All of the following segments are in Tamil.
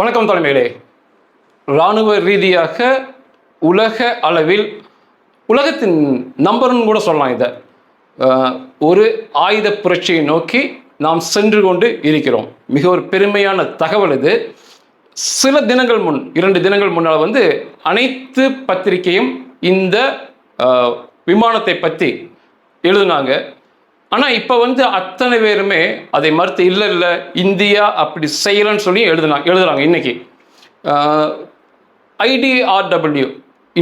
வணக்கம் தலைமையிலே இராணுவ ரீதியாக உலக அளவில் உலகத்தின் நம்பர்னு கூட சொல்லலாம் இதை. ஒரு ஆயுத புரட்சியை நோக்கி நாம் சென்று கொண்டு இருக்கிறோம். மிக ஒரு பெருமையான தகவல் இது. சில தினங்கள் முன் இரண்டு தினங்கள் முன்னால் வந்து அனைத்து பத்திரிகையும் இந்த விமானத்தை பற்றி எழுதுனாங்க. ஆனால் இப்போ வந்து அத்தனை பேருமே அதை மறுத்து இல்லை இல்லை இந்தியா அப்படி செய்யலைன்னு சொல்லி எழுதுனாங்க எழுதுறாங்க இன்னைக்கு. IDRW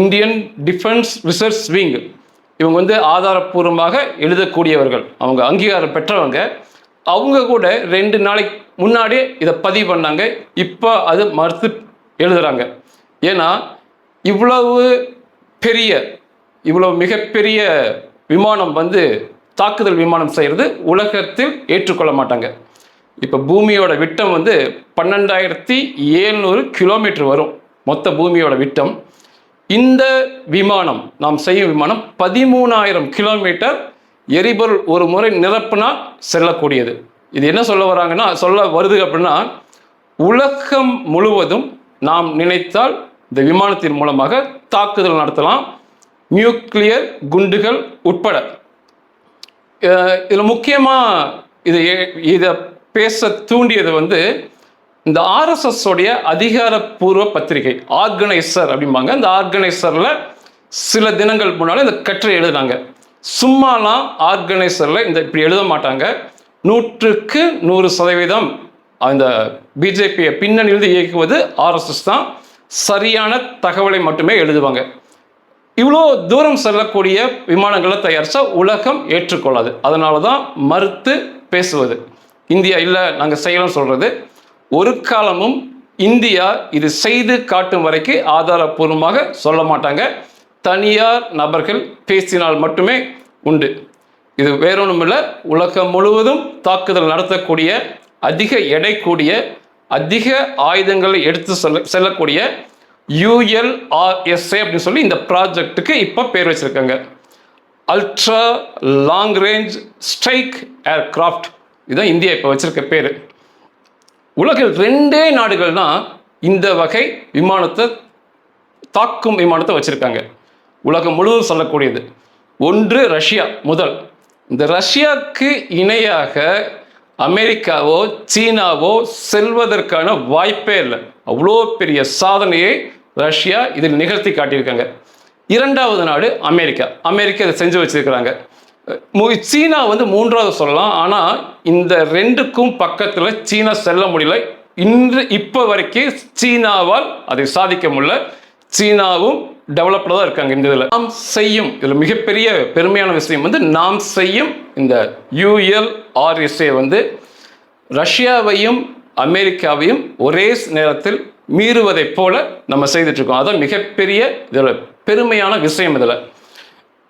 Indian defence research wing இவங்க வந்து ஆதாரப்பூர்வமாக எழுதக்கூடியவர்கள். அவங்க அங்கீகாரம் பெற்றவங்க. அவங்க கூட ரெண்டு நாளைக்கு முன்னாடியே இதை பதிவு பண்ணாங்க. இப்போ அது மறுத்து எழுதுறாங்க. ஏன்னா இவ்வளவு பெரிய இவ்வளவு மிகப்பெரிய விமானம் வந்து தாக்குதல் விமானம் செய்கிறது உலகத்தில் ஏற்றுக்கொள்ள மாட்டாங்க. இப்போ பூமியோட விட்டம் வந்து பன்னெண்டாயிரத்தி ஏழ்நூறு கிலோமீட்டர் வரும் மொத்த பூமியோட விட்டம். இந்த விமானம் நாம் செய்யும் விமானம் பதிமூணாயிரம் கிலோமீட்டர் எரிபொருள் ஒரு முறை நிரப்புனா செல்லக்கூடியது. இது என்ன சொல்ல வராங்கன்னா சொல்ல வருது அப்படின்னா உலகம் முழுவதும் நாம் நினைத்தால் இந்த விமானத்தின் மூலமாக தாக்குதல் நடத்தலாம். நியூக்ளியர் குண்டுகள் உட்பட. இதில் முக்கியமாக இது இதை பேச தூண்டியது வந்து இந்த ஆர்எஸ்எஸ்ஸோடைய அதிகாரப்பூர்வ பத்திரிகை ஆர்கனைசர் அப்படிம்பாங்க. இந்த ஆர்கனைசரில் சில தினங்கள் முன்னால் இந்த கட்டுரை எழுதினாங்க. சும்மாலாம் ஆர்கனைசரில் இந்த இப்படி எழுத மாட்டாங்க. நூற்றுக்கு நூறு சதவீதம் அந்த பிஜேபியை பின்னணியிலிருந்து இயக்குவது ஆர்எஸ்எஸ் தான். சரியான தகவலை மட்டுமே எழுதுவாங்க. இவ்வளோ தூரம் செல்லக்கூடிய விமானங்களை தயாரித்தா உலகம் ஏற்றுக்கொள்ளாது. அதனால தான் மறுத்து பேசுவது. இந்தியா இல்லை நாங்கள் செய்யலாம் சொல்கிறது ஒரு காலமும் இந்தியா இது செய்து காட்டும் வரைக்கும் ஆதாரப்பூர்வமாக சொல்ல மாட்டாங்க. தனியார் நபர்கள் பேசினால் மட்டுமே உண்டு. இது வேறொன்றும் இல்லை உலகம் முழுவதும் தாக்குதல் நடத்தக்கூடிய அதிக எடை கூடிய அதிக ஆயுதங்களை எடுத்து செல்ல செல்லக்கூடிய யூஎல்ஆர்எஸ்ஏ அப்படின்னு சொல்லி இந்த ப்ராஜெக்ட்டுக்கு இப்போ பேர் வச்சுருக்காங்க. Ultra long range strike aircraft இதுதான் இந்தியா இப்போ வச்சுருக்க பேர். உலகில் ரெண்டே நாடுகள் தான் இந்த வகை விமானத்தை தாக்கும் விமானத்தை வச்சுருக்காங்க. உலகம் முழுவதும் சொல்லக்கூடியது. ஒன்று ரஷ்யா முதல். இந்த ரஷ்யாவுக்கு இணையாக அமெரிக்காவோ சீனாவோ செல்வதற்கான வாய்ப்பே இல்லை. அவ்வளோ பெரிய சாதனையை ரஷ்யா இதில் நிகழ்த்தி காட்டியிருக்காங்க. இரண்டாவது நாடு அமெரிக்கா. அமெரிக்கா இதை செஞ்சு வச்சிருக்கிறாங்க. சீனா வந்து மூன்றாவது சொல்லலாம். ஆனால் இந்த ரெண்டுக்கும் பக்கத்தில் சீனா செல்ல முடியல. இன்று இப்போ வரைக்கும் சீனாவால் அதை சாதிக்க முடியல. சீனாவும் டெவலப்டாக தான் இருக்காங்க இந்த இதில். நாம் செய்யும் இதில் மிகப்பெரிய பெருமையான விஷயம் வந்து நாம் செய்யும் இந்த யூஎல்ஆர்எஸ்ஏ வந்து ரஷ்யாவையும் அமெரிக்காவையும் ஒரே நேரத்தில் மீறுவதைப் போல நம்ம செய்துட்ருக்கோம் அதுதான் அதான் மிகப்பெரிய இதில் பெருமையான விஷயம் இதில்.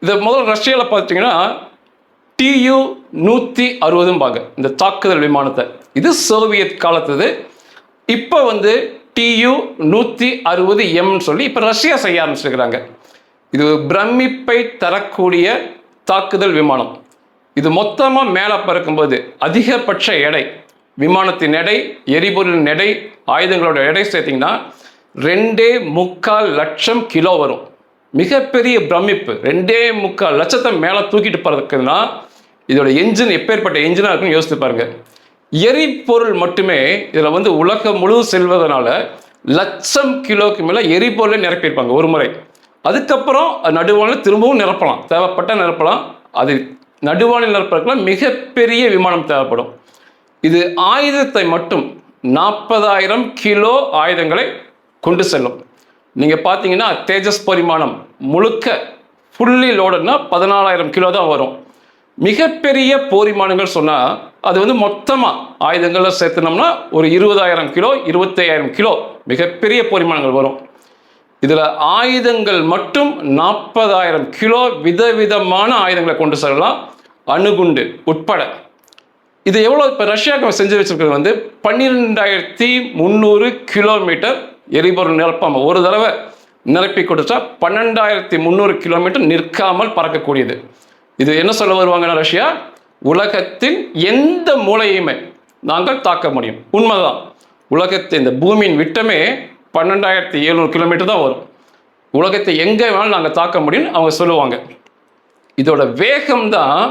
இதை முதல் ரஷ்யாவில் பார்த்தீங்கன்னா டியு நூற்றி அறுபதும்பாங்க. இந்த தாக்குதல் விமானத்தை. இது சோவியத் காலத்துது. இப்போ வந்து டியு நூற்றி அறுபது எம்னு சொல்லி இப்போ ரஷ்யா செய்ய ஆரம்பிச்சிருக்கிறாங்க. இது பிரமிப்பை தரக்கூடிய தாக்குதல் விமானம். இது மொத்தமாக மேலே பறக்கும்போது அதிகபட்ச எடை விமானத்தின் எடை எரிபொருளின் எடை ஆயுதங்களோட எடை சேர்த்திங்கன்னா ரெண்டே முக்கால் லட்சம் கிலோ வரும். மிகப்பெரிய பிரமிப்பு. ரெண்டே முக்கால் லட்சத்தை மேலே தூக்கிட்டு போகிறதுக்குன்னா இதோட என்ஜின் எப்பேற்பட்ட என்ஜினாக இருக்குன்னு யோசித்து பாருங்க. எரிபொருள் மட்டுமே இதில் வந்து உலகம் முழு செல்வதனால லட்சம் கிலோக்கு மேலே எரிபொருளை நிரப்பியிருப்பாங்க ஒரு முறை. அதுக்கப்புறம் நடுவானில் திரும்பவும் நிரப்பலாம். தேவைப்பட்ட நிரப்பலாம். அது நடுவானில் நிரப்புறதுக்குலாம் மிகப்பெரிய விமானம் தேவைப்படும். இது ஆயுதத்தை மட்டும் நாற்பதாயிரம் கிலோ ஆயுதங்களை கொண்டு செல்லும். நீங்கள் பார்த்தீங்கன்னா தேஜஸ் பரிமாணம் முழுக்க ஃபுல்லி லோடுனா பதினாலாயிரம் கிலோ தான் வரும். மிகப்பெரிய போரிமானங்கள் சொன்னால் அது வந்து மொத்தமாக ஆயுதங்களை சேர்த்துனோம்னா ஒரு இருபதாயிரம் கிலோ இருபத்தையாயிரம் கிலோ மிகப்பெரிய போரிமானங்கள் வரும். இதில் ஆயுதங்கள் மட்டும் நாற்பதாயிரம் கிலோ விதவிதமான ஆயுதங்களை கொண்டு செல்லலாம். அணுகுண்டு உட்பட இது எவ்வளோ இப்போ ரஷ்யாவுக்கு செஞ்சு வச்சுருக்கிறது வந்து பன்னிரெண்டாயிரத்தி முந்நூறு கிலோமீட்டர் எரிபொருள் நிரப்பாமல் ஒரு தடவை நிரப்பி கொடுத்தா பன்னெண்டாயிரத்தி முந்நூறு கிலோமீட்டர் நிற்காமல் பறக்கக்கூடியது. இது என்ன சொல்ல வருவாங்கன்னா ரஷ்யா? உலகத்தின் எந்த மூலையுமே நாங்கள் தாக்க முடியும். உண்மைதான். உலகத்தை இந்த பூமியின் விட்டமே பன்னெண்டாயிரத்தி எழுநூறு கிலோமீட்டர் தான் வரும். உலகத்தை எங்கே வேணாலும் நாங்கள் தாக்க முடியும்னு அவங்க சொல்லுவாங்க. இதோட வேகம் தான்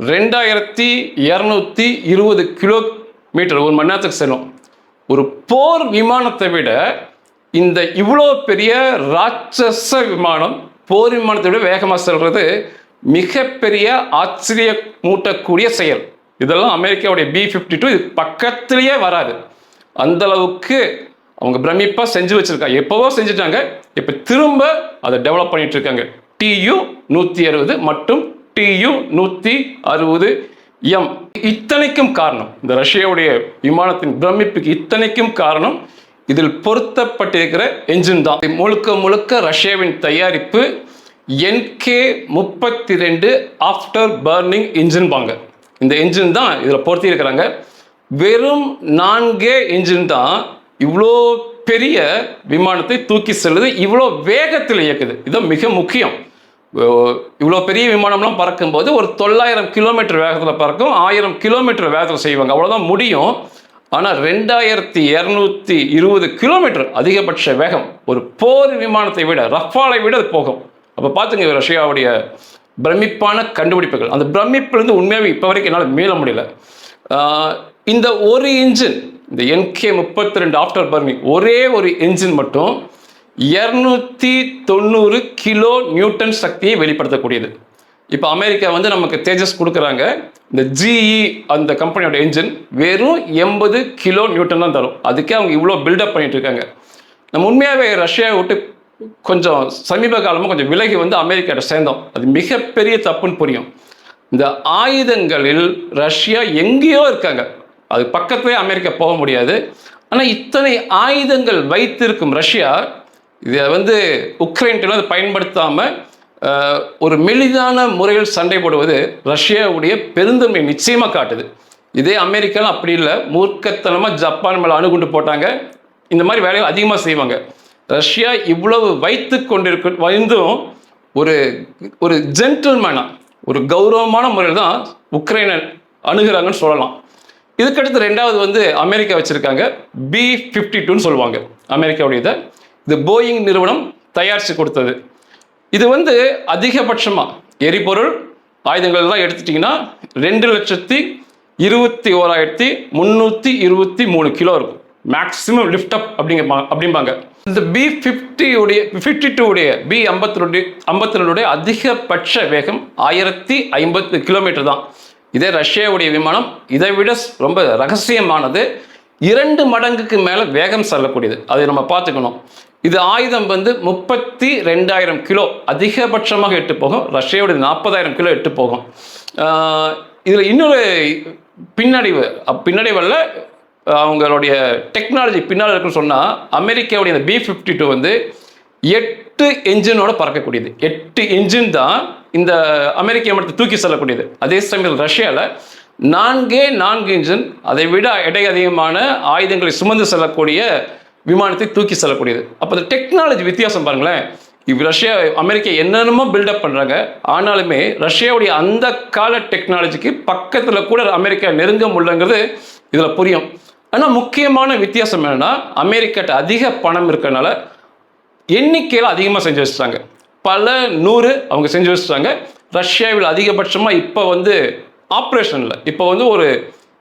ரெண்டாயிரத்தி இரநூத்தி இருபது கிலோ மீட்டர் ஒரு மணி நேரத்துக்கு செல்லும். ஒரு போர் விமானத்தை விட இந்த இவ்வளோ பெரிய ராட்சச விமானம் போர் விமானத்தை விட வேகமாக செல்வது மிகப்பெரிய ஆச்சரிய மூட்டக்கூடிய செயல். இதெல்லாம் அமெரிக்காவுடைய பி ஃபிஃப்டி டூ இது பக்கத்திலேயே வராது. அந்த அளவுக்கு அவங்க பிரமிப்பாக செஞ்சு வச்சுருக்காங்க. எப்போவோ செஞ்சுட்டாங்க இப்போ திரும்ப அதை டெவலப் பண்ணிட்டு இருக்காங்க. டியு நூற்றி அறுபது மற்றும் டியு நூற்றி அறுபது எம் இத்தனைக்கும் காரணம். இந்த ரஷ்யாவுடைய விமானத்தின் பிரமிப்புக்கு இத்தனைக்கும் காரணம். இதில் பொருத்தப்பட்டிருக்கிற என்ஜின் தான். முழுக்க முழுக்க ரஷ்யாவின் தயாரிப்பு என்கே முப்பத்தி ரெண்டு ஆஃப்டர் பர்னிங் இன்ஜின் பாங்க. இந்த என்ஜின் தான் இதில் பொருத்தியிருக்கிறாங்க. வெறும் நான்கே என்ஜின் தான் இவ்வளோ பெரிய விமானத்தை தூக்கி செல்லுது. இவ்வளோ வேகத்தில் இயக்குது. இது மிக முக்கியம். இவ்வளோ பெரிய விமானம்லாம் பறக்கும்போது ஒரு தொள்ளாயிரம் கிலோமீட்டர் வேகத்தில் பறக்கும் ஆயிரம் கிலோமீட்டர் வேகத்தில் செய்வாங்க. அவ்வளோதான் முடியும். ஆனால் ரெண்டாயிரத்தி இரநூத்தி இருபது கிலோமீட்டர் அதிகபட்ச வேகம் ஒரு போர் விமானத்தை விட ரஃபாலை விட அது போகும். அப்போ பார்த்துங்க ரஷ்யாவுடைய பிரமிப்பான கண்டுபிடிப்புகள். அந்த பிரமிப்பிலிருந்து உண்மையாகவே இப்போ வரைக்கும் என்னால் மீள முடியல. இந்த ஒரு இன்ஜின் இந்த என்கே முப்பத்தி ரெண்டு ஆஃப்டர் பர்னிங் ஒரே ஒரு இன்ஜின் மட்டும் இரநூத்தி தொண்ணூறு கிலோ நியூட்டன் சக்தியை வெளிப்படுத்தக்கூடியது. இப்போ அமெரிக்கா வந்து நமக்கு தேஜஸ் கொடுக்குறாங்க. இந்த ஜிஇ அந்த கம்பெனியோட என்ஜின் வெறும் எண்பது கிலோ நியூட்டன் தான் தரும். அதுக்கே அவங்க இவ்வளோ பில்டப் பண்ணிட்டு இருக்காங்க. நம்ம உண்மையாகவே ரஷ்யாவை விட்டு கொஞ்சம் சமீப காலமாக கொஞ்சம் விலகி வந்து அமெரிக்காட்ட சேர்ந்தோம். அது மிகப்பெரிய தப்புன்னு புரியும். இந்த ஆயுதங்களில் ரஷ்யா எங்கேயோ இருக்காங்க. அது பக்கத்துலேயே அமெரிக்கா போக முடியாது. ஆனால் இத்தனை ஆயுதங்கள் வைத்திருக்கும் ரஷ்யா இதை வந்து உக்ரைன்ட்டு அதை பயன்படுத்தாமல் ஒரு மெலிதான முறையில் சண்டை போடுவது ரஷ்யாவுடைய பெருந்தன்மை நிச்சயமாக காட்டுது. இதே அமெரிக்காலாம் அப்படி இல்லை. மூர்க்கத்தனமாக ஜப்பான் மேலே அணுகுண்டு போட்டாங்க. இந்த மாதிரி வேலைகள் அதிகமாக செய்வாங்க. ரஷ்யா இவ்வளவு வைத்து கொண்டிருக்க வந்தும் ஒரு ஒரு ஜென்டில்மேனாக ஒரு கௌரவமான முறையில் தான் உக்ரைனை அணுகிறாங்கன்னு சொல்லலாம். இதுக்கடுத்து ரெண்டாவது வந்து அமெரிக்கா வச்சுருக்காங்க. பி ஃபிஃப்டி டூன்னு சொல்லுவாங்க. அமெரிக்காவுடைய இதை இது போயிங் நிறுவனம் தயாரித்து கொடுத்தது. இது வந்து அதிகபட்சமாக எரிபொருள் ஆயுதங்கள் எல்லாம் எடுத்துட்டிங்கன்னா ரெண்டு லட்சத்தி இருபத்தி ஓராயிரத்தி முந்நூற்றி இருபத்தி மூணு கிலோ இருக்கும். மேக்ஸிமம் லிஃப்ட் அப் அப்படிங்க அப்படிம்பாங்க. இந்த பி ஃபிஃப்டி உடைய ஃபிஃப்டி டூடைய பி ஐம்பத்தி ரெண்டு ஐம்பத்தி ரெண்டுடைய அதிகபட்ச வேகம் ஆயிரத்தி ஐம்பத்து கிலோமீட்டர் தான். இதே ரஷ்யாவுடைய விமானம் இதை விட ரொம்ப ரகசியமானது இரண்டு மடங்குக்கு மேலே வேகம் செல்லக்கூடியது. அதை நம்ம பார்த்துக்கணும். இது ஆயுதம் வந்து முப்பத்தி ரெண்டாயிரம் கிலோ அதிகபட்சமாக எட்டு போகும். ரஷ்யாவுடைய நாற்பதாயிரம் கிலோ எட்டு போகும். இதில் இன்னொரு பின்னடைவு அப் பின்னடைவல்ல அவங்களுடைய டெக்னாலஜி பின்னால் இருக்குன்னு சொன்னால் அமெரிக்காவுடைய இந்த பி ஃபிஃப்டி டூ வந்து எட்டு என்ஜினோட பறக்கக்கூடியது. எட்டு என்ஜின் தான் இந்த அமெரிக்க மட்டும் தூக்கி செல்லக்கூடியது. அதே சமயத்தில் ரஷ்யாவில் நான்கே நான்கு இன்ஜின் அதை விட எடை அதிகமான ஆயுதங்களை சுமந்து செல்லக்கூடிய விமானத்தை தூக்கி செல்லக்கூடியது. அப்போ அந்த டெக்னாலஜி வித்தியாசம் பாருங்களேன். இவ் ரஷ்யா அமெரிக்கா என்னென்னமோ பில்டப் பண்ணுறாங்க ஆனாலுமே ரஷ்யாவுடைய அந்த கால டெக்னாலஜிக்கு பக்கத்தில் கூட அமெரிக்கா நெருங்க முடியலங்கிறது இதில் புரியும். ஆனால் முக்கியமான வித்தியாசம் என்னென்னா அமெரிக்காட்ட அதிக பணம் இருக்கிறனால எண்ணிக்கையில் அதிகமாக செஞ்சு வச்சுட்டாங்க. பல நூறு அவங்க செஞ்சு வச்சுட்டாங்க. ரஷ்யாவில் அதிகபட்சமாக இப்போ வந்து ஆப்ரேஷனில். இப்போ வந்து ஒரு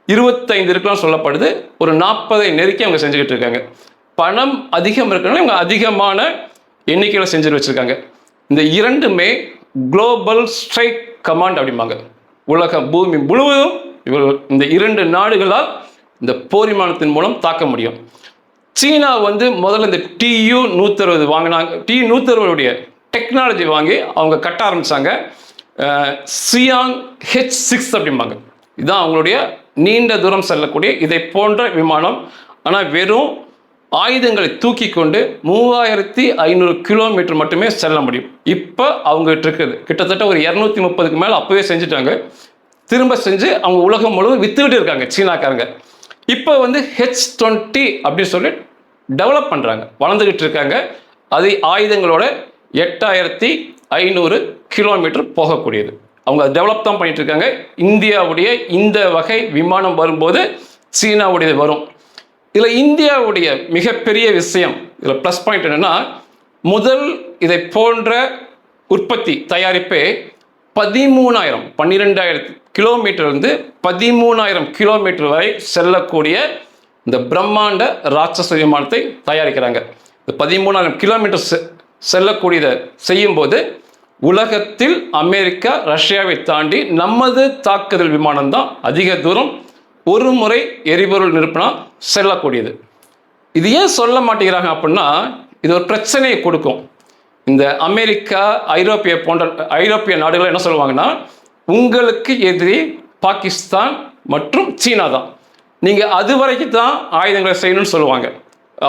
இருபத்தைந்து இருக்கலாம் சொல்லப்படுது. ஒரு நாற்பதை நெருக்கி அவங்க செஞ்சுக்கிட்டு இருக்காங்க. பணம் அதிகம் இருக்கிறனால இவங்க அதிகமான எண்ணிக்கையில் செஞ்சு வச்சுருக்காங்க. இந்த இரண்டுமே குளோபல் ஸ்ட்ரைக் கமாண்ட் அப்படிம்பாங்க. உலகம் பூமி முழுவதும் இவர்கள் இந்த இரண்டு நாடுகளால் இந்த போரிமானத்தின் மூலம் தாக்க முடியும். சீனா வந்து முதல்ல இந்த டியூ நூற்றறுபது வாங்கினாங்க. டி நூற்றறுபதுடைய டெக்னாலஜி வாங்கி அவங்க கட்ட ஆரம்பித்தாங்க சியாங் ஹெச் சிக்ஸ் அப்படிம்பாங்க. இதுதான் அவங்களுடைய நீண்ட தூரம் செல்லக்கூடிய இதை போன்ற விமானம். ஆனால் வெறும் ஆயுதங்களை தூக்கி கொண்டு மூவாயிரத்தி ஐநூறு கிலோமீட்டர் மட்டுமே செல்ல முடியும். இப்போ அவங்ககிட்ட இருக்குது. கிட்டத்தட்ட ஒரு இரநூத்தி முப்பதுக்கு மேலே அப்போவே செஞ்சுட்டாங்க. திரும்ப செஞ்சு அவங்க உலகம் முழுவதும் வித்துக்கிட்டு இருக்காங்க சீனாக்காரங்க. இப்போ வந்து ஹெச் டுவெண்ட்டி அப்படின்னு சொல்லி டெவலப் பண்ணுறாங்க வளர்ந்துக்கிட்டு இருக்காங்க. அது ஆயுதங்களோட எட்டாயிரத்தி ஐநூறு கிலோமீட்டர் போகக்கூடியது. அவங்க டெவலப் தான் பண்ணிட்டு இருக்காங்க இந்தியாவுடைய இந்த வகை விமானம் வரும்போது சீனாவுடையது வரும். இதில் இந்தியாவுடைய மிகப்பெரிய விஷயம் இதில் ப்ளஸ் பாயிண்ட் என்னன்னா முதல் இதை போன்ற உற்பத்தி தயாரிப்பே பதிமூணாயிரம் பன்னிரெண்டாயிரத்து கிலோமீட்டர்லேருந்து பதிமூணாயிரம் கிலோமீட்டர் வரை செல்லக்கூடிய இந்த பிரம்மாண்ட ராட்சச விமானத்தை தயாரிக்கிறாங்க. இந்த பதிமூணாயிரம் கிலோமீட்டர் செ- செல்லக்கூடியதை செய்யும்போது உலகத்தில் அமெரிக்கா ரஷ்யாவை தாண்டி நமது தாக்குதல் விமானம் தான் அதிக தூரம் ஒரு முறை எரிபொருள் நிரப்பினா செல்லக்கூடியது. இது ஏன் சொல்ல மாட்டேங்கிறாங்க அப்படின்னா இது ஒரு பிரச்சனையை கொடுக்கும். இந்த அமெரிக்கா ஐரோப்பிய போன்ற ஐரோப்பிய நாடுகள் என்ன சொல்லுவாங்கன்னா உங்களுக்கு எதிரி பாகிஸ்தான் மற்றும் சீனா தான். நீங்கள் அது வரைக்கும் தான் ஆயுதங்களை செய்யணும்னு சொல்லுவாங்க.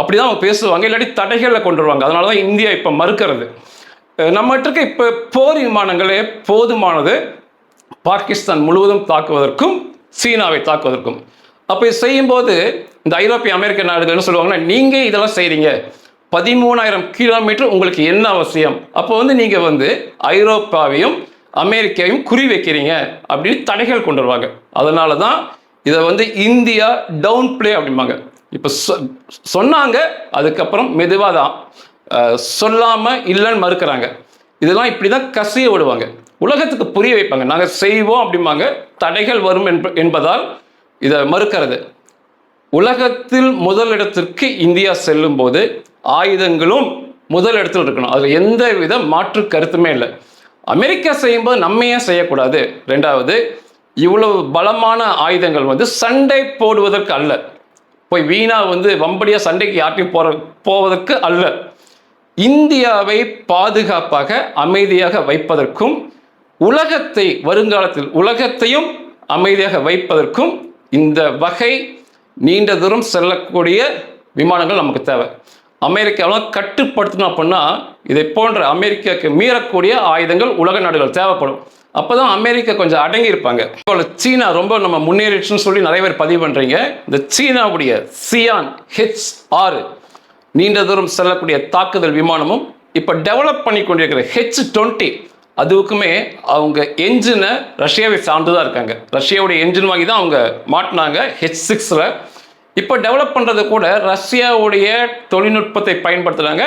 அப்படி தான் அவங்க பேசுவாங்க இல்லாட்டி தடைகளில் கொண்டு வருவாங்க. அதனால தான் இந்தியா இப்போ மறுக்கிறது. நம்மகிட்ட இருக்க இப்போ போர் விமானங்களே போதுமானது. பாகிஸ்தான் முழுவதும் தாக்குவதற்கும் சீனாவை தாக்குவதற்கும். அப்போ இது செய்யும்போது இந்த ஐரோப்பிய அமெரிக்க நாடுகள் என்ன சொல்லுவாங்கன்னா நீங்கள் இதெல்லாம் செய்கிறீங்க பதிமூணாயிரம் கிலோமீட்டர் உங்களுக்கு என்ன அவசியம்? அப்போ வந்து நீங்கள் வந்து ஐரோப்பாவையும் அமெரிக்காவையும் குறி வைக்கிறீங்க. அப்படின்னு தடைகள் கொண்டு வருவாங்க. அதனால தான் இதை வந்து இந்தியா டவுன் ப்ளே அப்படிம்பாங்க. இப்போ சொன்னாங்க அதுக்கப்புறம் மெதுவாக தான். சொல்லாமல் இல்லைன்னு மறுக்கிறாங்க. இதெல்லாம் இப்படி தான் கசிய விடுவாங்க. உலகத்துக்கு புரிய வைப்பாங்க. நாங்கள் செய்வோம் அப்படிம்பாங்க. தடைகள் வரும் என்ப என்பதால் இதை மறுக்கிறது. உலகத்தில் முதலிடத்திற்கு இந்தியா செல்லும் போது ஆயுதங்களும் முதல் இடத்தில் இருக்கணும். அதில் எந்த வித மாற்று கருத்துமே இல்லை. அமெரிக்கா செய்யும்போது நம்ம ஏன் செய்யக்கூடாது? ரெண்டாவது இவ்வளவு பலமான ஆயுதங்கள் வந்து சண்டை போடுவதற்கு அல்ல. போய் வீணா வந்து வம்படியாக சண்டைக்கு யார்ட்டையும் போற போவதற்கு அல்ல. இந்தியாவை பாதுகாப்பாக அமைதியாக வைப்பதற்கும் உலகத்தை வருங்காலத்தில் உலகத்தையும் அமைதியாக வைப்பதற்கும் இந்த வகை நீண்ட தூரம் செல்லக்கூடிய விமானங்கள் நமக்கு தேவை. அமெரிக்காவெல்லாம் கட்டுப்படுத்தணும் அப்படின்னா இதை போன்ற அமெரிக்காவுக்கு மீறக்கூடிய ஆயுதங்கள் உலக நாடுகள் தேவைப்படும். அப்போ தான் அமெரிக்கா கொஞ்சம் அடங்கி இருப்பாங்க. இப்போ சீனா ரொம்ப நம்ம முன்னேறிடுச்சுன்னு சொல்லி நிறைய பேர் பதிவு பண்ணுறீங்க இந்த சீனாவுடைய சியான் ஹெச் ஆறு. நீண்ட தூரம் செல்லக்கூடிய தாக்குதல் விமானமும் இப்போ டெவலப் பண்ணி கொண்டிருக்கிற ஹெச் டுவெண்ட்டி அதுவுக்குமே அவங்க என்ஜினை ரஷ்யாவை சார்ந்து தான் இருக்காங்க. ரஷ்யாவுடைய என்ஜின் வாங்கி தான் அவங்க மாட்டினாங்க ஹெச் சிக்ஸில் இப்போ டெவலப் பண்ணுறது கூட ரஷ்யாவுடைய தொழில்நுட்பத்தை பயன்படுத்துகிறாங்க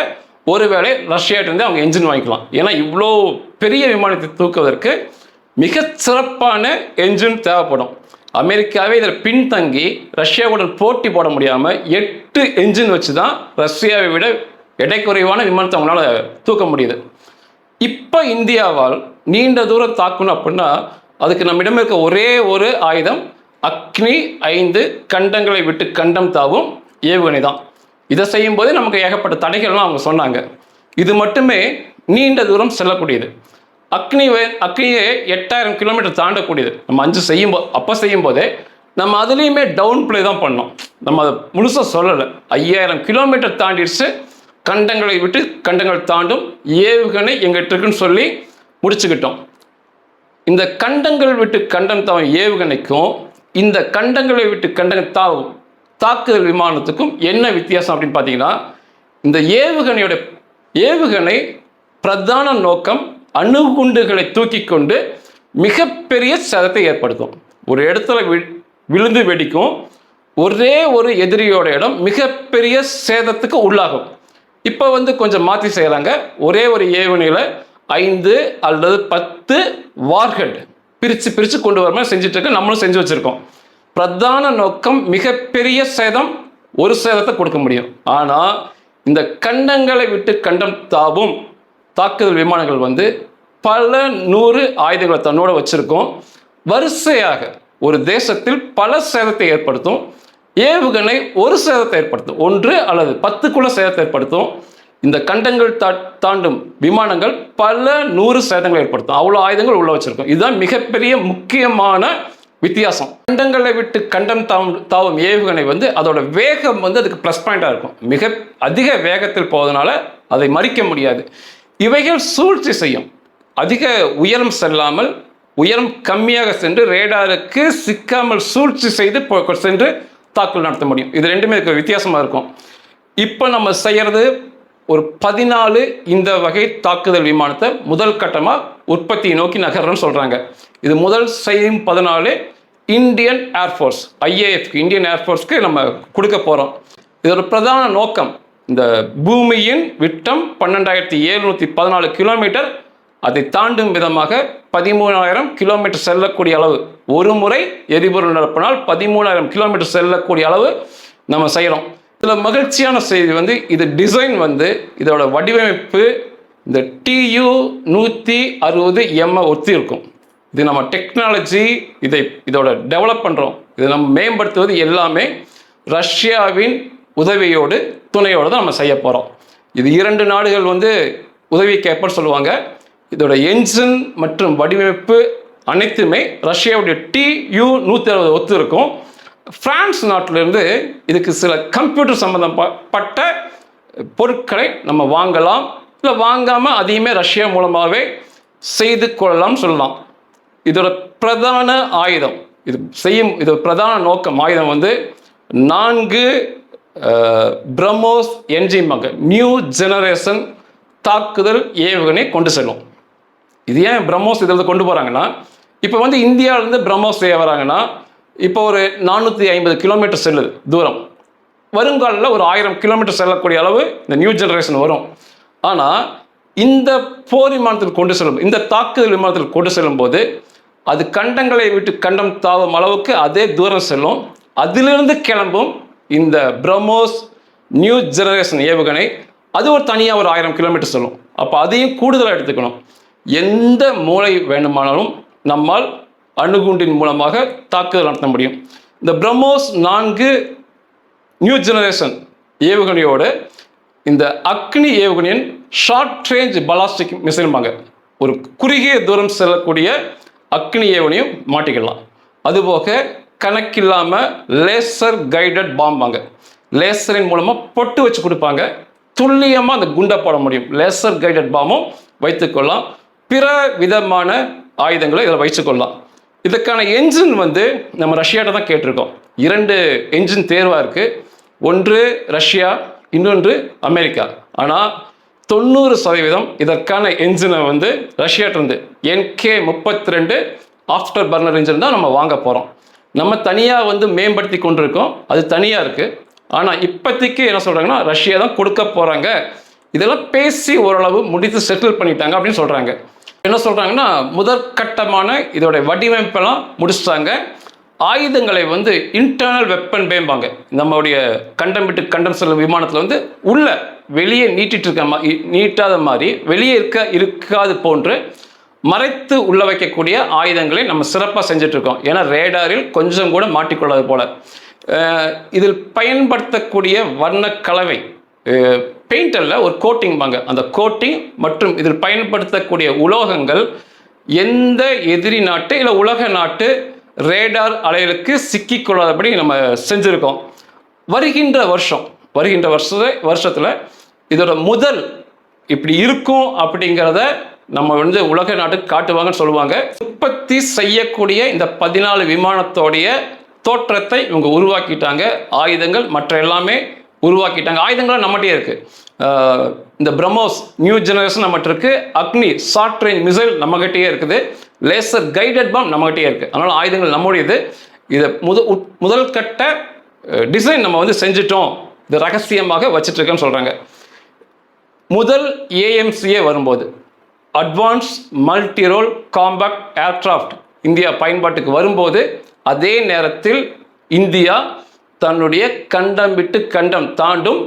ஒருவேளை ரஷ்யாட்டிருந்து அவங்க என்ஜின் வாங்கிக்கலாம். ஏன்னா இவ்வளோ பெரிய விமானத்தை தூக்குவதற்கு மிக சிறப்பான என்ஜின் தேவைப்படும். அமெரிக்காவே இதில் பின்தங்கி ரஷ்யாவுடன் போட்டி போட முடியாமல் எட்டு என்ஜின் வச்சு தான் ரஷ்யாவை விட எடை குறைவான விமானத்தை அவங்களால தூக்க முடியுது. இப்போ இந்தியாவால் நீண்ட தூரம் தாக்கணும் அப்படின்னா அதுக்கு நம்மிடம் இருக்க ஒரே ஒரு ஆயுதம் அக்னி ஐந்து கண்டங்களை விட்டு கண்டம் தாவும் ஏவுகணை தான் இதை செய்யும்போது நமக்கு ஏகப்பட்ட தடைகள்லாம் அவங்க சொன்னாங்க. இது மட்டுமே நீண்ட தூரம் செல்லக்கூடியது. அக்னி வே அக்னியே எட்டாயிரம் கிலோமீட்டர் தாண்டக்கூடியது. நம்ம அஞ்சு செய்யும்போது அப்போ செய்யும் போதே நம்ம அதுலேயுமே டவுன் பிளே தான் பண்ணோம். நம்ம அதை முழுசாக சொல்லலை. ஐயாயிரம் கிலோமீட்டர் தாண்டிடுச்சு. கண்டங்களை விட்டு கண்டங்கள் தாண்டும். ஏவுகணை எங்கிட்ட இருக்குன்னு சொல்லி முடிச்சுக்கிட்டோம். இந்த கண்டங்கள் விட்டு கண்டம் தாவும் ஏவுகணைக்கும் இந்த கண்டங்களை விட்டு கண்டங்கள் தாவும் தாக்குதல் விமானத்துக்கும் என்ன வித்தியாசம் அப்படின்னு பார்த்தீங்கன்னா இந்த ஏவுகணையோட ஏவுகணை பிரதான நோக்கம் அணுகுண்டுகளை தூக்கி கொண்டு மிகப்பெரிய சேதத்தை ஏற்படுத்தும். ஒரு இடத்துல வி- விழுந்து வெடிக்கும். ஒரே ஒரு எதிரியோட இடம் மிகப்பெரிய சேதத்துக்கு உள்ளாகும். இப்போ வந்து கொஞ்சம் மாற்றி செய்கிறாங்க ஒரே ஒரு ஏவனியில் ஐந்து அல்லது பத்து வார்ஹெட் பிரித்து பிரித்து கொண்டு வர மாதிரி செஞ்சுட்ருக்கு நம்மளும் செஞ்சு வச்சுருக்கோம். பிரதான நோக்கம் மிகப்பெரிய சேதம் ஒரு சேதத்தை கொடுக்க முடியும். ஆனால் இந்த கண்டங்களை விட்டு கண்டம் தாவும் தாக்குதல் விமானங்கள் வந்து பல நூறு ஆயுதங்களை தன்னோட வச்சிருக்கும். வரிசையாக ஒரு தேசத்தில் பல சேதத்தை ஏற்படுத்தும். ஏவுகணை ஒரு சேதத்தை ஏற்படுத்தும். ஒன்று அல்லது பத்துக்குள்ள சேதத்தை ஏற்படுத்தும். இந்த கண்டங்கள் தா தாண்டும் விமானங்கள் பல நூறு சேதங்களை ஏற்படுத்தும். அவ்வளோ ஆயுதங்கள் உள்ள வச்சிருக்கும். இதுதான் மிகப்பெரிய முக்கியமான வித்தியாசம். கண்டங்களை விட்டு கண்டம் தாவும் தாவும் ஏவுகணை வந்து அதோட வேகம் வந்து அதுக்கு ப்ளஸ் பாயிண்டாக இருக்கும். மிக அதிக வேகத்தில் போவதனால அதை மறிக்க முடியாது. இவைகள் சூழ்ச்சி செய்யும். அதிக உயரம் செல்லாமல் உயரம் கம்மியாக சென்று ரேடாருக்கு சிக்காமல் சூழ்ச்சி செய்து சென்று தாக்குதல் நடத்த முடியும். இது ரெண்டுமே இருக்க வித்தியாசமாக இருக்கும். இப்போ நம்ம செய்கிறது ஒரு பதினாலு இந்த வகை தாக்குதல் விமானத்தை முதல் கட்டமாக உற்பத்தியை நோக்கி நகர்றோம்னு சொல்கிறாங்க இது முதல் செய்யும் பதினாலு இந்தியன் ஏர்ஃபோர்ஸ் ஐஏஎஃப்க்கு இந்தியன் ஏர்ஃபோர்ஸ்க்கு நம்ம கொடுக்க போகிறோம் இதோட பிரதான நோக்கம் இந்த பூமியின் விட்டம் பன்னெண்டாயிரத்தி எழுநூற்றி பதினாலு கிலோமீட்டர். அதை தாண்டும் விதமாக பதிமூணாயிரம் கிலோமீட்டர் செல்லக்கூடிய அளவு. ஒரு முறை எரிபொருள் நிரப்பினால் பதிமூணாயிரம் கிலோமீட்டர் செல்லக்கூடிய அளவு நம்ம செய்கிறோம் இதில் மகிழ்ச்சியான செய்தி வந்து இது டிசைன் வந்து இதோட வடிவமைப்பு இந்த டியு நூற்றி அறுபது எம்ஐ ஒத்தி இருக்கும். இது நம்ம டெக்னாலஜி இதை இதோட டெவலப் பண்ணுறோம் இதை நம்ம மேம்படுத்துவது எல்லாமே ரஷ்யாவின் உதவியோடு துணையோடு தான் நம்ம செய்ய போகிறோம் இது இரண்டு நாடுகள் வந்து உதவி கேட்பர் சொல்லுவாங்க. இதோட என்ஜின் மற்றும் வடிவமைப்பு அனைத்துமே ரஷ்யாவுடைய டியூ நூற்றி அறுபது ஒத்து இருக்கும். ஃப்ரான்ஸ் நாட்டிலிருந்து இதுக்கு சில கம்ப்யூட்டர் சம்மந்தப்பட்ட பொருட்களை நம்ம வாங்கலாம். இல்லை வாங்காமல் அதையுமே ரஷ்யா மூலமாகவே செய்து கொள்ளலாம் சொல்லலாம். இதோட பிரதான ஆயுதம் இது செய்யும் இது பிரதான நோக்கம் ஆயுதம் வந்து நான்கு பிரம்மோஸ் என்ஜின்பாங்க நியூ ஜெனரேஷன் தாக்குதல் ஏவுகணை கொண்டு செல்லும். இது ஏன் பிரம்மோஸ் இதில் கொண்டு போகிறாங்கன்னா இப்போ வந்து இந்தியாவிலேருந்து பிரம்மோஸ் செய்ய வராங்கன்னா இப்போ ஒரு நானூற்றி ஐம்பது கிலோமீட்டர் செல்லுது தூரம். வருங்காலில் ஒரு ஆயிரம் கிலோமீட்டர் செல்லக்கூடிய அளவு இந்த நியூ ஜெனரேஷன் வரும். ஆனால் இந்த போர் விமானத்தில் கொண்டு செல்லும் இந்த தாக்குதல் விமானத்தில் கொண்டு செல்லும்போது அது கண்டங்களை விட்டு கண்டம் தாவும் அளவுக்கு அதே தூரம் செல்லும். அதிலிருந்து கிளம்பும் இந்த பிரம்மோஸ் நியூ ஜெனரேஷன் ஏவுகணை அது ஒரு தனியாக ஒரு ஆயிரம் கிலோமீட்டர் சொல்லும். அப்போ அதையும் கூடுதலாக எடுத்துக்கணும். எந்த மூளை வேண்டுமானாலும் நம்மால் அணுகுண்டின் மூலமாக தாக்குதல் நடத்த முடியும். இந்த பிரம்மோஸ் நான்கு நியூ ஜெனரேஷன் ஏவுகணையோடு இந்த அக்னி ஏவுகணையின் ஷார்ட் ரேஞ்ச் பலாஸ்டிக் மிசைல்பாங்க ஒரு குறுகிய தூரம் செல்லக்கூடிய அக்னி ஏவுகணையும் மாட்டிக்கலாம். அதுபோக கணக்கில்லாமல் லேசர் கைடட் பாம்பாங்க லேசரின் மூலமாக பொட்டு வச்சு கொடுப்பாங்க. துல்லியமாக அந்த குண்டை போட முடியும். லேசர் கைடட் பாம்பும் வைத்துக்கொள்ளலாம் பிற விதமான ஆயுதங்களை இதில் வைத்துக்கொள்ளலாம் இதுக்கான என்ஜின் வந்து நம்ம ரஷ்யாட்ட தான் கேட்டிருக்கோம். இரண்டு என்ஜின் தேர்வாக இருக்குது ஒன்று ரஷ்யா இன்னொன்று அமெரிக்கா. ஆனால் தொண்ணூறு சதவீதம் இதற்கான என்ஜினை வந்து ரஷ்யாட்டிருந்து என்கே முப்பத்தி ரெண்டு ஆஃப்டர் பர்னர் என்ஜின் தான் நம்ம வாங்க போகிறோம் நம்ம தனியாக வந்து மேம்படுத்தி கொண்டிருக்கோம். அது தனியாக இருக்குது ஆனால் இப்போதைக்கு என்ன சொல்கிறாங்கன்னா ரஷ்யா தான் கொடுக்க போகிறாங்க இதெல்லாம் பேசி ஓரளவு முடித்து செட்டில் பண்ணிட்டாங்க அப்படின்னு சொல்கிறாங்க என்ன சொல்கிறாங்கன்னா முதற்கட்டமான இதோடைய வடிவமைப்பெல்லாம் முடிச்சிட்டாங்க. ஆயுதங்களை வந்து இன்டர்னல் வெப்பன் பேம்பாங்க நம்மளுடைய கண்டம் விட்டு கண்டம் செல்லும் விமானத்தில் வந்து உள்ள வெளியே நீட்டிட்டு இருக்க மா நீட்டாத மாதிரி வெளியே இருக்க இருக்காது போன்று மறைத்து உள்ள வைக்கக்கூடிய ஆயுதங்களை நம்ம சிறப்பாக செஞ்சிட்ருக்கோம் ஏன்னா ரேடாரில் கொஞ்சம் கூட மாட்டிக்கொள்ளாது போல். இதில் பயன்படுத்தக்கூடிய வண்ணக்கலவை பெயிண்டரில் ஒரு கோட்டிங் பாங்க அந்த கோட்டிங் மற்றும் இதில் பயன்படுத்தக்கூடிய உலோகங்கள் எந்த எதிரி நாட்டு இல்லை உலக நாட்டு ரேடார் அலைகளுக்கு சிக்கிக்கொள்ளாதபடி நம்ம செஞ்சுருக்கோம். வருகின்ற வருஷம் வருகின்ற வருஷ வருஷத்தில் இதோட முதல் இப்படி இருக்கும் அப்படிங்கிறத நம்ம வந்து உலக நாட்டுக்கு காட்டுவாங்கன்னு சொல்லுவாங்க. உற்பத்தி செய்யக்கூடிய இந்த பதினாலு விமானத்தோடைய தோற்றத்தை இவங்க உருவாக்கிட்டாங்க. ஆயுதங்கள் மற்ற எல்லாமே உருவாக்கிட்டாங்க. ஆயுதங்களும் நம்மகிட்டே இருக்கு. இந்த பிரம்மோஸ் நியூ ஜெனரேஷன் நம்மகிட்ட இருக்கு. அக்னி ஷார்ட் ரேஞ்ச் மிசைல் நம்மகிட்டயே இருக்குது. லேசர் கைடட் பாம் நம்மகிட்டயே இருக்கு. அதனால ஆயுதங்கள் நம்முடையது. இதை முத உட்- முதல் கட்ட டிசைன் நம்ம வந்து செஞ்சிட்டோம். இது ரகசியமாக வச்சிட்டு சொல்கிறாங்க சொல்றாங்க. முதல் ஏஎம்சிஏ வரும்போது. Advance multirole compact aircraft India பயன்பாட்டுக்கு வரும்போது அதே நேரத்தில் இந்தியா தன்னுடைய கண்டம் விட்டு கண்டம் தாண்டும்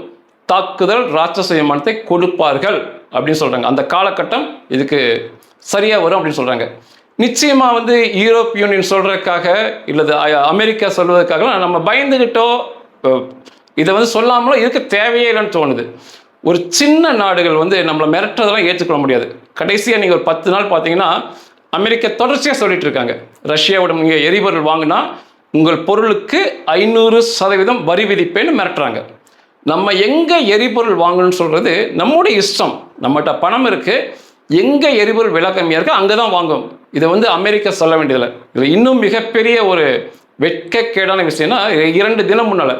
தாக்குதல் ராட்சச விமானத்தை கொடுப்பார்கள் அப்படின்னு சொல்கிறாங்க அந்த காலகட்டம் இதுக்கு சரியாக வரும் அப்படின்னு சொல்கிறாங்க நிச்சயமாக வந்து யூரோப் யூனியன் சொல்கிறதுக்காக இல்லது அ- அமெரிக்கா சொல்வதற்காக நம்ம பயந்துக்கிட்டோ இதை வந்து சொல்லாமலோ இருக்க தேவையே இல்லைன்னு தோணுது. ஒரு சின்ன நாடுகள் வந்து நம்மளை மிரட்டுறதெல்லாம் ஏற்றுக்கொள்ள முடியாது. கடைசியாக நீங்கள் ஒரு பத்து நாள் பார்த்தீங்கன்னா அமெரிக்கா தொடர்ச்சியாக சொல்லிட்டு இருக்காங்க. ரஷ்யாவோட நீங்கள் எரிபொருள் வாங்கினா உங்கள் பொருளுக்கு ஐநூறு சதவீதம் வரி விதிப்பேன்னு மிரட்டுறாங்க. நம்ம எங்கே எரிபொருள் வாங்கணும்னு சொல்கிறது நம்முடைய இஷ்டம். நம்மகிட்ட பணம் இருக்குது எங்கே எரிபொருள் விலை கம்மியாக இருக்கோ அங்கே தான் வாங்குவோம். இதை வந்து அமெரிக்கா சொல்ல வேண்டியதில்லை. இதில் இன்னும் மிகப்பெரிய ஒரு வெட்கக்கேடான விஷயம்னா இரண்டு தினம் முன்னால்.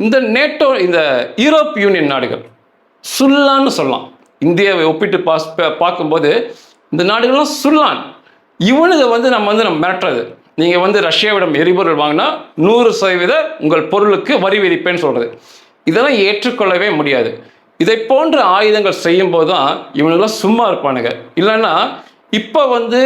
இந்த நேட்டோ இந்த யூரோப் யூனியன் நாடுகள் சுல்லான்னு சொல்லலாம். இந்தியாவை ஒப்பிட்டு பாஸ் பார்க்கும்போது இந்த நாடுகள்லாம் சுல்லான் இவனுங்க வந்து நம்ம வந்து நம்ம மிரட்டுறது. நீங்கள் வந்து ரஷ்யாவிடம் எரிபொருள் வாங்கினா நூறு சதவீத உங்கள் பொருளுக்கு வரி விதிப்பேன்னு சொல்கிறது இதெல்லாம் ஏற்றுக்கொள்ளவே முடியாது. இதை போன்ற ஆயுதங்கள் செய்யும்போது தான் இவனுங்களாம் சும்மா இருப்பானுங்க. இல்லைன்னா இப்போ வந்து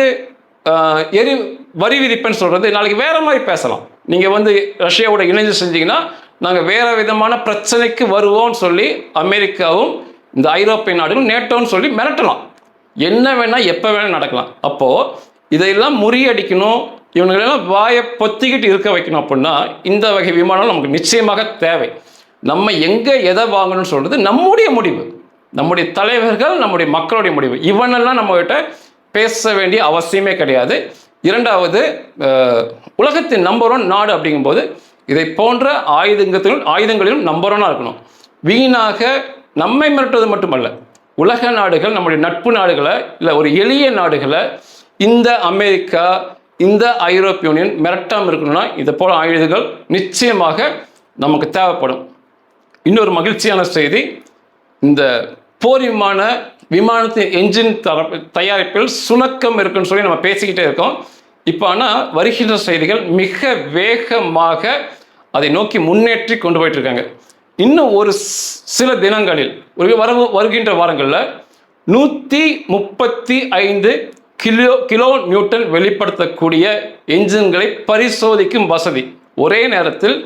எரி வரி விதிப்பேன்னு சொல்கிறது நாளைக்கு வேற மாதிரி பேசலாம். நீங்கள் வந்து ரஷ்யாவோட இணைஞ்சு செஞ்சீங்கன்னா நாங்கள் வேற விதமான பிரச்சனைக்கு வருவோம்னு சொல்லி அமெரிக்காவும் இந்த ஐரோப்பிய நாடுகள் நேட்டோன்னு சொல்லி மிரட்டலாம். என்ன வேணால் எப்போ வேணால் நடக்கலாம். அப்போது இதையெல்லாம் முறியடிக்கணும். இவங்களெல்லாம் வாயை பொத்திக்கிட்டு இருக்க வைக்கணும் அப்படின்னா இந்த வகை விமானம் நமக்கு நிச்சயமாக தேவை. நம்ம எங்கே எதை வாங்கணும்னு சொல்கிறது நம்முடைய முடிவு. நம்முடைய தலைவர்கள் நம்முடைய மக்களுடைய முடிவு. இவனெல்லாம் நம்மகிட்ட பேச வேண்டிய அவசியமே கிடையாது. இரண்டாவது உலகத்தின் நம்பர் ஒன் நாடு அப்படிங்கும்போது இதை போன்ற ஆயுதங்கத்திலும் ஆயுதங்களிலும் நம்பர் ஒன்னாக இருக்கணும். வீணாக நம்மை மிரட்டுவது மட்டுமல்ல உலக நாடுகள் நம்முடைய நட்பு நாடுகளை இல்லை ஒரு எளிய நாடுகளை இந்த அமெரிக்கா இந்த ஐரோப்பிய யூனியன் மிரட்டாமல் இருக்கணும்னா இதை போல ஆயுதங்கள் நிச்சயமாக நமக்கு தேவைப்படும். இன்னொரு மகிழ்ச்சியான செய்தி இந்த போர் விமான விமானத்தின் என்ஜின் தரப்பு தயாரிப்பில் சுணக்கம் இருக்குன்னு சொல்லி நம்ம பேசிக்கிட்டே இருக்கோம். இப்போ ஆனால் வருகின்ற செய்திகள் மிக வேகமாக அதை நோக்கி முன்னேற்றி கொண்டு போயிட்டு இருக்காங்க. இன்னும் ஒரு சில தினங்களில் ஒரு வர வருகின்ற வாரங்களில் நூற்றி முப்பத்தி ஐந்து கிலோ கிலோ நியூட்டன் வெளிப்படுத்தக்கூடிய என்ஜின்களை பரிசோதிக்கும் வசதி. ஒரே நேரத்தில்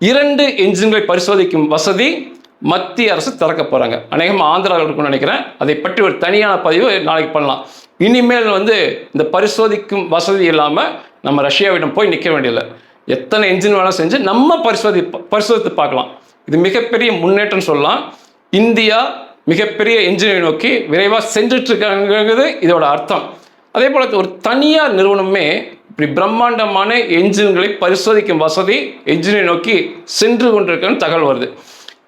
இரண்டு என்ஜின்களை பரிசோதிக்கும் வசதி மத்திய அரசு திறக்க போகிறாங்க அநேகமாக ஆந்திராவில் இருக்கும்னு நினைக்கிறேன். அதை பற்றி ஒரு தனியான பதிவு நாளைக்கு பண்ணலாம். இனிமேல் வந்து இந்த பரிசோதிக்கும் வசதி இல்லாமல் நம்ம ரஷ்யாவிடம் போய் நிற்க வேண்டியதில்லை. எத்தனை என்ஜின் வேணாலும் செஞ்சு நம்ம பரிசோதி பரிசோதித்து பார்க்கலாம். இது மிகப்பெரிய முன்னேற்றம் சொல்லலாம். இந்தியா மிகப்பெரிய என்ஜினை நோக்கி விரைவாக சென்றுட்டு இருக்காங்கிறது இதோட அர்த்தம். அதே போல் ஒரு தனியார் நிறுவனமே இப்படி பிரம்மாண்டமான என்ஜின்களை பரிசோதிக்கும் வசதி என்ஜினை நோக்கி சென்று கொண்டிருக்கன்னு தகவல் வருது.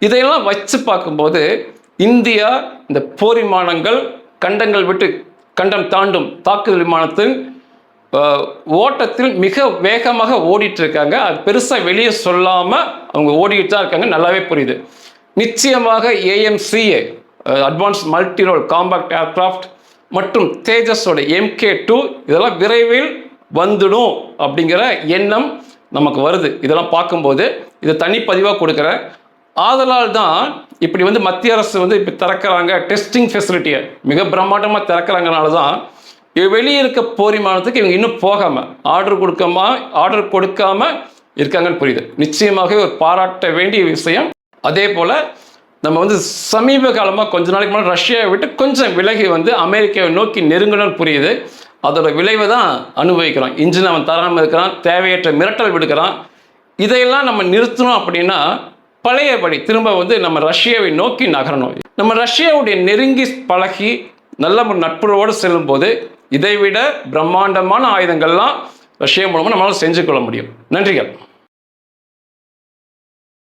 இதையெல்லாம் வச்சு பார்க்கும்போது இந்தியா இந்த போர் விமானங்கள் கண்டங்கள் விட்டு கண்டம் தாண்டும் தாக்குதல் விமானத்தின் ஓட்டத்தில் மிக வேகமாக ஓடிட்டு இருக்காங்க அது பெருசாக வெளியே சொல்லாமல் அவங்க ஓடிட்டு தான் இருக்காங்க. நல்லாவே புரியுது. நிச்சயமாக AMCA advance multi role compact aircraft மற்றும் தேஜஸோட எம்கே டூ இதெல்லாம் விரைவில் வந்துடும் அப்படிங்கிற எண்ணம் நமக்கு வருது. இதெல்லாம் பார்க்கும்போது இதை தனிப்பதிவாக கொடுக்குறேன். ஆதலால் தான் இப்படி வந்து மத்திய அரசு வந்து இப்போ திறக்கிறாங்க. டெஸ்டிங் ஃபெசிலிட்டியை மிக பிரம்மாண்டமாக திறக்கிறாங்கனால தான் வெளியே இருக்க போரிமானத்துக்கு இவங்க இன்னும் போகாமல் ஆர்டர் கொடுக்காம ஆர்டர் கொடுக்காம இருக்காங்கன்னு புரியுது. நிச்சயமாகவே ஒரு பாராட்ட வேண்டிய விஷயம். அதே போல் நம்ம வந்து சமீப காலமாக கொஞ்ச நாளைக்கு முன்னாடி ரஷ்யாவை விட்டு கொஞ்சம் விலகி வந்து அமெரிக்காவை நோக்கி நெருங்கணும்னு புரியுது. அதோட விளைவை தான் அனுபவிக்கிறோம் இன்ஜின் அவன் தராமல் இருக்கிறான் தேவையற்ற மிரட்டல் விடுக்கிறான். இதையெல்லாம் நம்ம நிறுத்தணும் அப்படின்னா பழையபடி திரும்ப வந்து நம்ம ரஷ்யாவை நோக்கி நகரணும். நம்ம ரஷ்யாவுடைய நெருங்கி பழகி நல்ல ஒரு நட்புறவோடு செல்லும்போது இதைவிட பிரம்மாண்டமான ஆயுதங்கள்லாம் ரஷ்யா மூலமாக நம்மளால் செஞ்சு கொள்ள முடியும். நன்றிகள்.